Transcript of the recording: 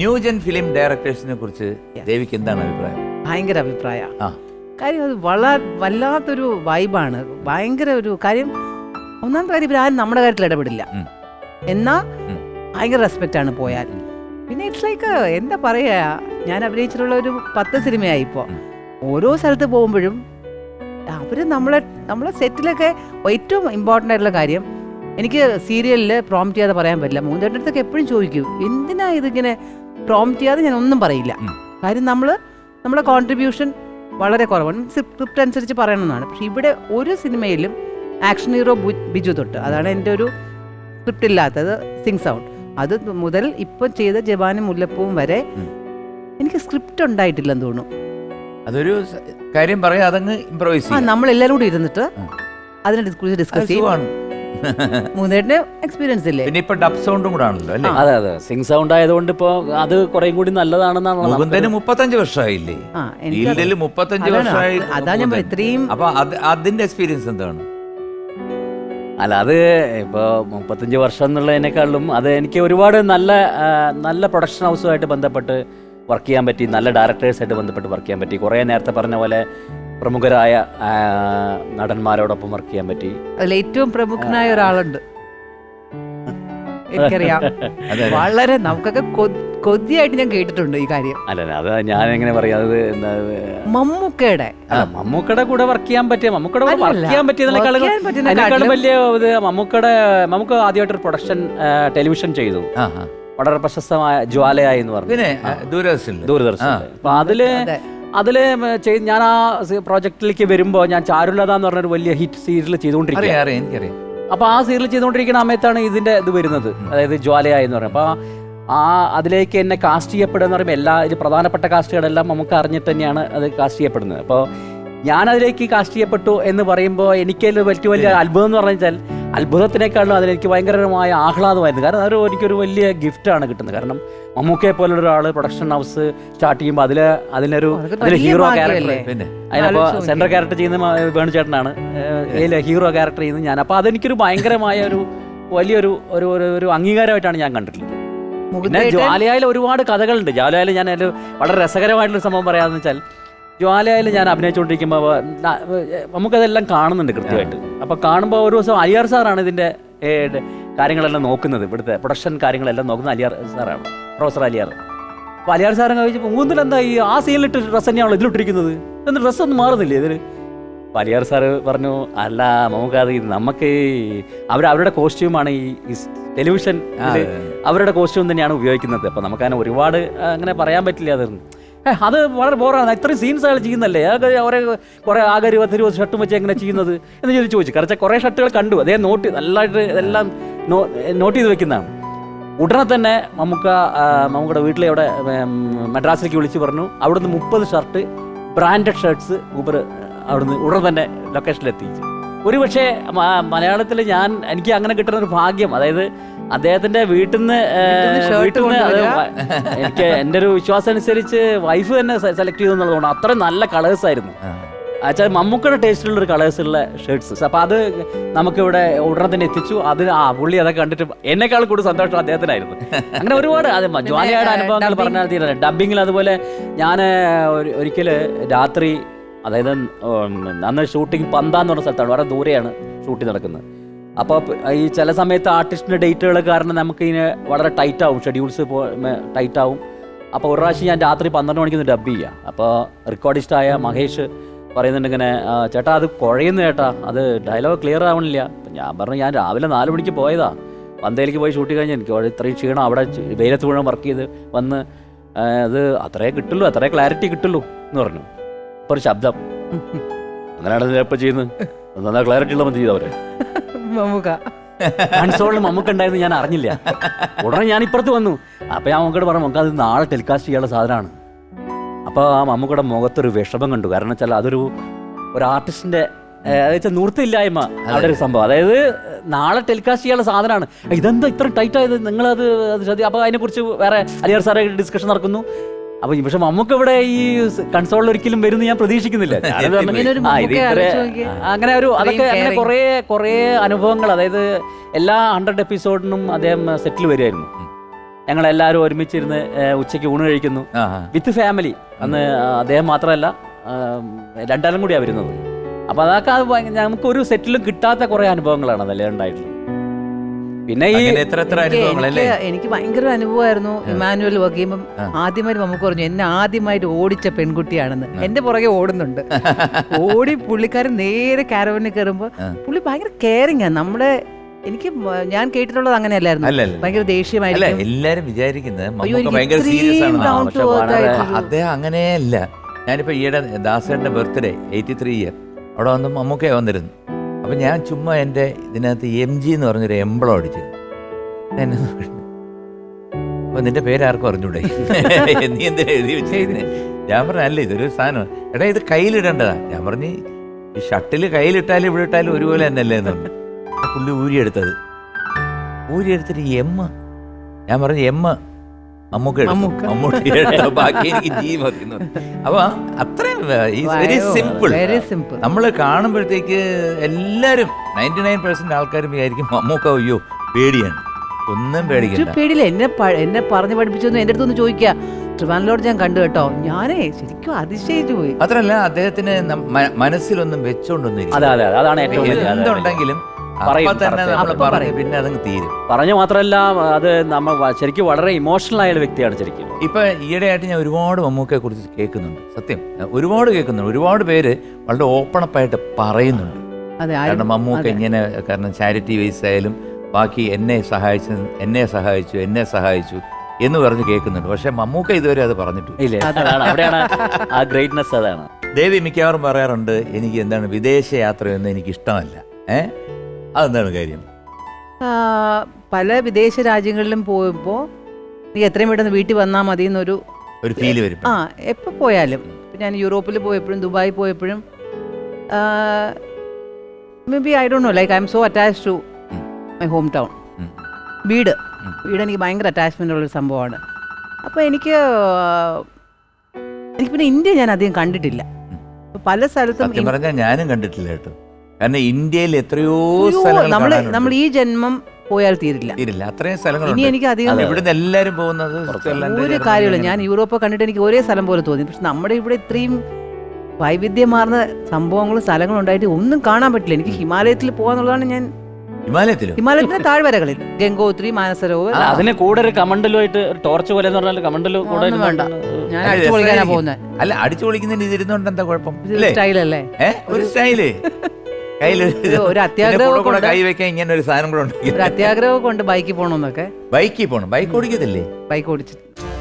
New gen film ഡയറക്ടേഴ്സിനെ കുറിച്ച് ദേവിക്ക് എന്താണ് അഭിപ്രായം? ഭയങ്കര അഭിപ്രായ. കാര്യം അത് വള വല്ലാത്തൊരു വൈബാണ് ഭയങ്കര ഒരു കാര്യം ഒന്നാമത്തെ കാര്യം ഇവരാരും നമ്മുടെ കാര്യത്തിൽ ഇടപെടില്ല. എന്നാ ഭയങ്കര റെസ്പെക്റ്റ് ആണ് പോയാൽ. പിന്നെ ഇറ്റ്സ് ലൈക്ക് എന്താ പറയുക ഞാൻ അഭിനയിച്ചിട്ടുള്ള ഒരു പത്ത് സിനിമയായി ഇപ്പോൾ ഓരോ സ്ഥലത്ത് പോകുമ്പോഴും അവർ നമ്മളെ നമ്മളെ സെറ്റിലൊക്കെ ഏറ്റവും ഇമ്പോർട്ടന്റ് ആയിട്ടുള്ള കാര്യം എനിക്ക് സീരിയലിൽ പ്രോംപ്റ്റ് ചെയ്യാതെ പറയാൻ പറ്റില്ല. മൂന്നേട്ടടുത്തൊക്കെ എപ്പോഴും ചോദിക്കും എന്തിനാ ഇതിങ്ങനെ പ്രോംപ്റ്റ് ചെയ്യാതെ ഞാൻ ഒന്നും പറയില്ല. കാര്യം നമ്മൾ നമ്മുടെ കോൺട്രിബ്യൂഷൻ വളരെ കുറവാണ്. സ്ക്രിപ്റ്റ് അനുസരിച്ച് പറയണമെന്നാണ്. പക്ഷെ ഇവിടെ ഒരു സിനിമയിലും ആക്ഷൻ ഹീറോ ബിജു തൊട്ട് അതാണ് എന്റെ ഒരു സ്ക്രിപ്റ്റ് ഇല്ലാത്തത് സിങ് സൗണ്ട് അത് മുതൽ ഇപ്പം ചെയ്ത ജവാനും മുല്ലപ്പൂവും വരെ എനിക്ക് സ്ക്രിപ്റ്റ് ഉണ്ടായിട്ടില്ലെന്ന് തോന്നുന്നു. അതൊരു കാര്യം പറയാം അതങ്ങ് ഇംപ്രൈസ് എല്ലാവരും കൂടി ഇരുന്നിട്ട് അതിനെ കുറിച്ച് ഡിസ്കസ് ചെയ്യും. സുഖമാണ്. മൂന്നേട്ടിന് എക്സ്പീരിയൻസ് ഇല്ലേ? പിന്നെ ഇപ്പൊ ഡബ് സൗണ്ടും കൂടെ ആണല്ലോ അല്ലേ? അതെ അതെ. സിംഗ് സൗണ്ട് ആയതുകൊണ്ട് ഇപ്പോ അത് കുറേ കൂടി നല്ലതാണെന്നാണ് മുകുന്ദന് മുപ്പത്തഞ്ച് വർഷമായില്ലേ ആ എനിക്ക് ഫീൽഡിൽ മുപ്പത്തഞ്ച് അതാണ്, വർഷമായി അതാ ഞാൻ മുകുന്ദൻ. ഇത്രയും അപ്പൊ അത് അതിന്റെ എക്സ്പീരിയൻസ് എന്താണ്? അല്ല അത് ഇപ്പോൾ മുപ്പത്തഞ്ച് വർഷം എന്നുള്ളതിനേക്കാളും അത് എനിക്ക് ഒരുപാട് നല്ല ആ, നല്ല പ്രൊഡക്ഷൻ ഹൗസുമായിട്ട് ബന്ധപ്പെട്ട് വർക്ക് ചെയ്യാൻ പറ്റി നല്ല ഡയറക്ടേഴ്സായിട്ട് ബന്ധപ്പെട്ട് വർക്ക് ചെയ്യാൻ പറ്റി. കുറേ നേരത്തെ പറഞ്ഞ പോലെ പ്രമുഖരായ നടന്മാരോടൊപ്പം വർക്ക് ചെയ്യാൻ പറ്റി. അതിൽ ഏറ്റവും പ്രമുഖനായ ഒരാളുണ്ട്. എനിക്കറിയാം. വളരെ നമുക്കൊക്കെ കൊതിയായിട്ട് ഞാൻ കേട്ടിട്ടുണ്ട് ഈ കാര്യം. അല്ല അത് ഞാൻ എങ്ങനെ പറയാം അത് എന്താ, മമ്മൂക്കയുടെ. മമ്മൂക്കയുടെ കൂടെ വർക്ക് ചെയ്യാൻ പറ്റിയ മമ്മൂക്കയുടെ കൂടെ വർക്ക് ചെയ്യാൻ പറ്റിയതിനേക്കാളും വലിയ ഇത് മമ്മൂക്കയുടെ നമുക്ക് ആദ്യമായിട്ടൊരു പ്രൊഡക്ഷൻ ടെലിവിഷൻ ചെയ്തു. വളരെ പ്രശസ്തമായ ജ്വാലയായി എന്ന് പറഞ്ഞു. പിന്നെ ദൂരദർശൻ ദൂരദർശൻ അപ്പൊ അതിൽ അതെ. അതിൽ ചെയ്- ഞാൻ ആ പ്രോജക്റ്റിലേക്ക് വരുമ്പോൾ ഞാൻ ചാരുലത എന്ന് പറഞ്ഞൊരു വലിയ ഹിറ്റ് സീരിയൽ ചെയ്തുകൊണ്ടിരിക്കുക അറിയാം അറിയാം എനിക്കറിയാം. അപ്പോൾ ആ സീരിയൽ ചെയ്തുകൊണ്ടിരിക്കുന്ന സമയത്താണ് ഇതിന്റെ ഇത് വരുന്നത്. അതായത് ജ്വാലയായി എന്ന് പറയുന്നത്. അപ്പോൾ ആ അതിലേക്ക് എന്നെ കാസ്റ്റ് ചെയ്യപ്പെടുക എന്ന് പറയുമ്പോൾ എല്ലാ ഇത് പ്രധാനപ്പെട്ട കാസ്റ്റുകളെല്ലാം നമുക്ക് അറിഞ്ഞിട്ട് തന്നെയാണ് അത് കാസ്റ്റ് ചെയ്യപ്പെടുന്നത്. അപ്പോൾ ഞാൻ അതിലേക്ക് കാസ്റ്റ് ചെയ്യപ്പെട്ടു എന്ന് പറയുമ്പോൾ എനിക്കതിൽ വലിയ വലിയ അത്ഭുതം എന്ന് പറഞ്ഞാൽ അത്ഭുതത്തിനേക്കാളും അതിലെനിക്ക് ഭയങ്കരമായ ആഹ്ലാദമായിരുന്നു. കാരണം അതൊരു എനിക്കൊരു വലിയ ഗിഫ്റ്റാണ് കിട്ടുന്നത്. കാരണം മമ്മൂക്കയെ പോലുള്ള ഒരാൾ പ്രൊഡക്ഷൻ ഹൗസ് സ്റ്റാർട്ട് ചെയ്യുമ്പോൾ അതിൽ അതിനൊരു അതിൽ ഹീറോ? ക്യാരക്ടർ അതിനപ്പോൾ സെൻട്രൽ ക്യാരക്ടർ ചെയ്യുന്ന വേണുചേട്ടനാണ് ഇതിൽ ഹീറോ ക്യാരക്ടർ ചെയ്യുന്നത് ഞാൻ. അപ്പോൾ അതെനിക്കൊരു ഭയങ്കരമായ ഒരു വലിയൊരു ഒരു ഒരു ഒരു അംഗീകാരമായിട്ടാണ് ഞാൻ കണ്ടിട്ടുള്ളത്. പിന്നെ ജാലിയായാലും ഒരുപാട് കഥകളുണ്ട്. ജാലിയായാലും ഞാൻ വളരെ രസകരമായിട്ടുള്ള സംഭവം പറയാമെന്ന് വെച്ചാൽ ജ്വാലയായിൽ ഞാൻ അഭിനയിച്ചുകൊണ്ടിരിക്കുമ്പോൾ നമുക്കതെല്ലാം കാണുന്നുണ്ട് കൃത്യമായിട്ട്. അപ്പോൾ കാണുമ്പോൾ ഒരു ദിവസം അലിയാർ സാറാണ് ഇതിന്റെ കാര്യങ്ങളെല്ലാം നോക്കുന്നത്. ഇവിടുത്തെ പ്രൊഡക്ഷൻ കാര്യങ്ങളെല്ലാം നോക്കുന്നത് അലിയാർ സാറാണ് പ്രൊഫസർ അലിയാർ. അപ്പോൾ അലിയാർ സാറങ്ങ് ചോദിച്ചപ്പോൾ മൂന്നിൽ എന്താ ഈ ആ സീനിലിട്ട് ഡ്രസ്സ് തന്നെയാണല്ലോ ഇതിലിട്ടിരിക്കുന്നത്? എന്നിട്ട് ഡ്രസ്സ് ഒന്നും മാറുന്നില്ലേ ഇതിൽ വലിയാർ സാറ് പറഞ്ഞു അല്ല നമുക്കത് നമുക്ക് അവർ അവരുടെ കോസ്റ്റ്യൂമാണ് ഈ ടെലിവിഷൻ അവരുടെ കോസ്റ്റ്യൂം തന്നെയാണ് ഉപയോഗിക്കുന്നത്. അപ്പം നമുക്കതിനെ ഒരുപാട് അങ്ങനെ പറയാൻ പറ്റില്ല അത്. ഏ, അത് വളരെ ബോറാണ്. ഇത്രയും സീൻസ് അയാൾ ചെയ്യുന്നല്ലേ? അവരെ കുറേ ആകെ ഇരുപത്തി ഇരുപത് ഷർട്ടും വെച്ച് എങ്ങനെ ചെയ്യുന്നത്? എന്ന് ചോദിച്ചു ചോദിച്ചു. കാരണം കുറേ ഷർട്ടുകൾ കണ്ടു. അതേ നോട്ട് നല്ലതായിട്ട് ഇതെല്ലാം നോട്ട് ചെയ്ത് വെക്കുന്നതാണ് ഉടനെ തന്നെ നമുക്ക് നമ്മുടെ വീട്ടിലെ അവിടെ മദ്രാസിലേക്ക് വിളിച്ച് പറഞ്ഞു അവിടുന്ന് മുപ്പത് ഷർട്ട് ബ്രാൻഡഡ് ഷർട്ട്സ് ഊബർ അവിടുന്ന് ഉടനെ തന്നെ ലൊക്കേഷനിലെത്തിച്ചു ഒരു പക്ഷേ മലയാളത്തിൽ ഞാൻ എനിക്ക് അങ്ങനെ കിട്ടുന്ന ഒരു ഭാഗ്യം അതായത് അദ്ദേഹത്തിന്റെ വീട്ടിൽ നിന്ന് എനിക്ക് എന്റെ ഒരു വിശ്വാസം അനുസരിച്ച് വൈഫ് തന്നെ സെലക്ട് ചെയ്തു എന്നുള്ളതുകൊണ്ട് അത്രയും നല്ല കളേഴ്സ് ആയിരുന്നു. അച്ഛാ വെച്ചാൽ മമ്മൂക്കയുടെ ടേസ്റ്റിലുള്ള ഒരു കളേഴ്സ് ഉള്ള ഷർട്ട്സ് അപ്പോൾ അത് നമുക്ക് ഇവിടെ ഉടനെ തന്നെ എത്തിച്ചു. അത് ആ പുള്ളി അതൊക്കെ കണ്ടിട്ട് എന്നെക്കാൾ കൂടുതൽ സന്തോഷം അദ്ദേഹത്തിനായിരുന്നു. അങ്ങനെ ഒരുപാട് അത് ജോലിയുടെ അനുഭവങ്ങൾ പറഞ്ഞാൽ തീരുന്നത് ഡബിങ്ങിൽ അതുപോലെ ഞാൻ ഒരിക്കൽ രാത്രി അതായത് അന്ന് ഷൂട്ടിംഗ് പന്താന്ന് പറഞ്ഞ സ്ഥലത്താണ്. വളരെ ദൂരെയാണ് ഷൂട്ടിംഗ് നടക്കുന്നത്. അപ്പോൾ ഈ ചില സമയത്ത് ആർട്ടിസ്റ്റിന്റെ ഡേറ്റുകൾ കാരണം നമുക്ക് ഇതിന് വളരെ ടൈറ്റ് ആവും ഷെഡ്യൂൾസ് ടൈറ്റ് ആവും അപ്പോൾ ഒരു പ്രാവശ്യം ഞാൻ രാത്രി പന്ത്രണ്ട് മണിക്ക് ഡബ് ചെയ്യാം. അപ്പോൾ റെക്കോർഡിസ്റ്റായ മഹേഷ് പറയുന്നുണ്ട് ഇങ്ങനെ ചേട്ടാ അത് കുഴയുന്നു ചേട്ടാ. അത് ഡയലോഗ് ക്ലിയർ ആവണില്ല. ഞാൻ പറഞ്ഞു ഞാൻ രാവിലെ നാല് മണിക്ക് പോയതാ. പന്തയിലേക്ക് പോയി ഷൂട്ട് കഴിഞ്ഞാൽ എനിക്ക് ഇത്രയും ക്ഷീണം അവിടെ വെയിലത്ത് മുഴുവൻ വർക്ക് ചെയ്ത് വന്ന് അത് അത്രേ കിട്ടുള്ളൂ അത്രേ ക്ലാരിറ്റി കിട്ടുള്ളൂ എന്ന് പറഞ്ഞു. അപ്പോൾ ഒരു ശബ്ദം. അങ്ങനെയാണ് ഇപ്പോൾ ചെയ്യുന്നത്. നന്നാ ക്ലാരിറ്റി ഉള്ള മതി ചെയ്തവരെ മമ്മൂക്ക. കൺസോളിൽ മമ്മൂക്ക ഉണ്ടായിരുന്നു ഞാൻ അറിഞ്ഞില്ല. ഉടനെ ഞാൻ ഇപ്പുറത്ത് വന്നു. അപ്പൊ ഞാൻ മമ്മൂക്കോട് പറഞ്ഞു നമുക്ക് അത് നാളെ ടെലികാസ്റ്റ് ചെയ്യാനുള്ള സാധനമാണ്. അപ്പോൾ ആ മമ്മൂക്കയുടെ മുഖത്തൊരു വിഷമം കണ്ടു. കാരണം വെച്ചാൽ അതൊരു ഒരു ആർട്ടിസ്റ്റിന്റെ അതായത് നൂർത്തില്ലായ്മ അവിടെ ഒരു സംഭവം. അതായത് നാളെ ടെലികാസ്റ്റ് ചെയ്യാനുള്ള സാധനമാണ്. ഇതെന്താ ഇത്ര ടൈറ്റ് ആയത്? നിങ്ങളത് അത് ശ്രദ്ധ അപ്പോൾ അതിനെക്കുറിച്ച് വേറെ അലിയാർ സാറെ ഡിസ്കഷൻ നടക്കുന്നു. അപ്പോൾ പക്ഷെ നമുക്ക് ഇവിടെ ഈ കൺസോളിൽ ഒരിക്കലും വരുന്നു ഞാൻ പ്രതീക്ഷിക്കുന്നില്ല. അങ്ങനെ ഒരു അതൊക്കെ അങ്ങനെ കുറെ കുറേ അനുഭവങ്ങൾ അതായത് എല്ലാ ഹൺഡ്രഡ് എപ്പിസോഡിനും അദ്ദേഹം സെറ്റിൽ വരുമായിരുന്നു ഞങ്ങൾ എല്ലാവരും ഒരുമിച്ചിരുന്ന് ഉച്ചയ്ക്ക് ഊണ് കഴിക്കുന്നു. വിത്ത് ഫാമിലി അന്ന് അദ്ദേഹം മാത്രമല്ല രണ്ടാലും കൂടിയാണ് വരുന്നത്. അപ്പോൾ അതൊക്കെ നമുക്ക് ഒരു നമുക്കൊരു സെറ്റിലും കിട്ടാത്ത കുറേ അനുഭവങ്ങളാണ് അതല്ലേ ഉണ്ടായിട്ടുള്ളത്. പിന്നെ ഈ അങ്ങനെ എത്ര എത്ര എനിക്ക് അനുഭവങ്ങളല്ലേ എനിക്ക് എനിക്ക് ഭയങ്കര അനുഭവമായിരുന്നു ഇമാനുവൽ വർക്ക് ചെയ്യുമ്പം ആദ്യമായിട്ട് നമുക്ക് പറഞ്ഞു എന്നെ ആദ്യമായിട്ട് ഓടിച്ച പെൺകുട്ടിയാണെന്ന്. എന്റെ പുറകെ ഓടുന്നുണ്ട്. ഓടി പുള്ളിക്കാരൻ നേരെ കാരവനിൽ കയറുമ്പോൾ. പുള്ളി ഭയങ്കര കെയറിങ് ആണ് നമ്മുടെ എനിക്ക് ഞാൻ കേട്ടിട്ടുള്ളത് അങ്ങനെയല്ലായിരുന്നു. ഭയങ്കര ദേഷ്യമായിരുന്നു എല്ലാരും വിചാരിക്കുന്നത്. അദ്ദേഹം അങ്ങനെയല്ല. ഞാനിപ്പോ ഈയിടെ ദാസേട്ടന്റെ ബർത്ത്ഡേ എയ്റ്റി ത്രീ ഇയർ അവിടെ വന്ന് മമ്മൂക്ക വന്നിരുന്നു അപ്പൊ ഞാൻ ചുമ്മാ എന്റെ ഇതിനകത്ത് എം ജി എന്ന് പറഞ്ഞൊരു എംബളം അടിച്ചു എന്നെ അപ്പം നിന്റെ പേരാർക്കും അറിഞ്ഞൂടെ? നീ എന്തിനാ എഴുതി വെച്ചിരുന്നേ ഞാൻ പറഞ്ഞു അല്ല ഇതൊരു സാധനം. എടാ ഇത് കയ്യിലിടേണ്ടതാ. ഞാൻ പറഞ്ഞു ഈ ഷട്ടിൽ കയ്യിലിട്ടാലും ഇവിടെ ഇട്ടാലും ഒരുപോലെ തന്നെയല്ലേ എന്ന് എന്നു അപ്പൊ പുള്ളി ഊരിയെടുത്തത്. ഊരിയെടുത്തിട്ട് എമ്മ ഞാൻ പറഞ്ഞു എം മമ്മൂക്ക എടുത്തു. ബാക്കി എനിക്ക് ജി മതി എന്ന് പറഞ്ഞു. അപ്പൊ അത്രയും വെരി സിമ്പിൾ വെരി സിമ്പിൾ നമ്മൾ കാണുമ്പോഴത്തേക്ക് എല്ലാവരും നയന്റി നയൻ പെർസെന്റ് ആൾക്കാരും വിചാരിക്കും മമ്മൂക്ക അയ്യോ പേടിയാണ്. ഒന്നും പേടിക്കില്ല പേടിക്കണ്ട പേടിയില്ല. എന്നെ എന്നെ പറഞ്ഞു പഠിപ്പിച്ചൊന്നും എന്റെ അടുത്തൊന്ന് ചോദിക്കുക ട്രിവാൻലോട് ഞാൻ കണ്ടു കേട്ടോ. ഞാനേ ശരിക്കും അതിശയിച്ചു പോയി. മാത്രല്ല അദ്ദേഹത്തിന് മനസ്സിലൊന്നും വെച്ചോണ്ടൊന്നും. എന്തുണ്ടെങ്കിലും പറയും, അപ്പൊ തന്നെ നമ്മൾ പറയും. പിന്നെ അതങ്ങ് തീരും. പറഞ്ഞു മാത്രമല്ല അത് നമ്മൾ ശരിക്കും വളരെ ഇമോഷണൽ ആയ ഒരു വ്യക്തിയാണ് ശരിക്കും. ഇപ്പൊ ഈയിടെയായിട്ട് ഞാൻ ഒരുപാട് മമ്മൂക്കയെ കുറിച്ച് കേൾക്കുന്നുണ്ട്. സത്യം. ഒരുപാട് കേൾക്കുന്നുണ്ട്. ഒരുപാട് പേര് വളരെ ഓപ്പൺ അപ്പ് ആയിട്ട് പറയുന്നുണ്ട്. അതെ കാരണം മമ്മൂക്ക ഇങ്ങനെ കാരണം ചാരിറ്റി വൈസ് ആയാലും ബാക്കി എന്നെ സഹായിച്ചു എന്നെ സഹായിച്ചു എന്നെ സഹായിച്ചു എന്ന് പറഞ്ഞ് കേൾക്കുന്നുണ്ട്. പക്ഷെ മമ്മൂക്ക ഇതുവരെ അത് പറഞ്ഞിട്ടില്ല. അവിടെയാണ് ആ ഗ്രേറ്റ്നെസ് അതാണ്. ദേവി മിക്കവാറും പറയാറുണ്ട് എനിക്ക് എന്താണ് വിദേശ യാത്രയൊന്നും എനിക്ക് ഇഷ്ടമല്ല ഏ? അതെന്താണ് കാര്യം? പല വിദേശ രാജ്യങ്ങളിലും പോകുമ്പോൾ നീ എത്രയും പെട്ടെന്ന് വീട്ടിൽ വന്നാൽ മതി എന്നൊരു ഒരു ഫീൽ വരും. ആ എപ്പോൾ പോയാലും. ഞാൻ യൂറോപ്പിൽ പോയപ്പോഴും ദുബായി പോയപ്പോഴും maybe I don't know like I am so attach to my home town. വീട്. വീട് എനിക്ക് ഭയങ്കര അറ്റാച്ച്മെന്റ് ഉള്ളൊരു സംഭവമാണ്. അപ്പോൾ എനിക്ക് എനിക്ക് പിന്നെ ഇന്ത്യ ഞാൻ അധികം കണ്ടിട്ടില്ല. പല സ്ഥലത്തും പറഞ്ഞാൽ ഞാനും കണ്ടിട്ടില്ല കേട്ടോ. കാരണം ഇന്ത്യയിൽ എത്രയോ നമ്മൾ സ്ഥലങ്ങൾ നമ്മൾ ഈ ജന്മം പോയാൽ തീരില്ല. തീരില്ല. അത്രയും സ്ഥലങ്ങൾ ഇനി സ്ഥലങ്ങളുണ്ട് എനിക്ക് അധികം ഇവിടുന്ന് എല്ലാവരും പോകുന്നത് ഒരു കാര്യമില്ല ഞാൻ. യൂറോപ്പ് കണ്ടിട്ട് എനിക്ക് ഒരേ സ്ഥലം പോലെ തോന്നി. പക്ഷെ നമ്മുടെ ഇവിടെ ഇത്രയും വൈവിധ്യമാർന്ന സംഭവങ്ങളും സ്ഥലങ്ങളും ഉണ്ടായിട്ട് ഒന്നും കാണാൻ പറ്റില്ല. എനിക്ക് ഹിമാലയത്തിൽ പോകാന്നുള്ളതാണ് ഞാൻ ഹിമാലയത്തിലും? ഹിമാലയത്തിന്റെ താഴ്വരകളിൽ. ഗംഗോത്രി മാനസരോവർ. അതിനെ കൂടെ ഒരു കമണ്ടലുമായിട്ട് ഒരു ടോർച്ച് പോലെ പറഞ്ഞാൽ കമണ്ടൽ കൂടെ വേണ്ട. ഞാൻ അടിച്ചു പൊളിക്കാനാ പോകുന്നത്. അല്ല അടിച്ചു പൊളിക്കുന്നതിന് ഇതിരുന്നോണ്ട് ഇരുന്നോണ്ട് എന്താ കുഴപ്പം സ്റ്റൈലല്ലേ ഒരു സ്റ്റൈൽ ഒരു- ഒരു അത്യാഗ്രഹം കൂടെ കൊണ്ട് കൈ വെക്കാൻ ഇങ്ങനെ ഒരു സാധനം കൂടെ ഒരു അത്യാഗ്രഹം കൊണ്ട് ബൈക്കിൽ പോകണമെന്നൊക്കെ. ബൈക്കിൽ പോകണം. ബൈക്ക് ഓടിക്കത്തില്ലേ? ബൈക്ക് ഓടിച്ചിട്ട്.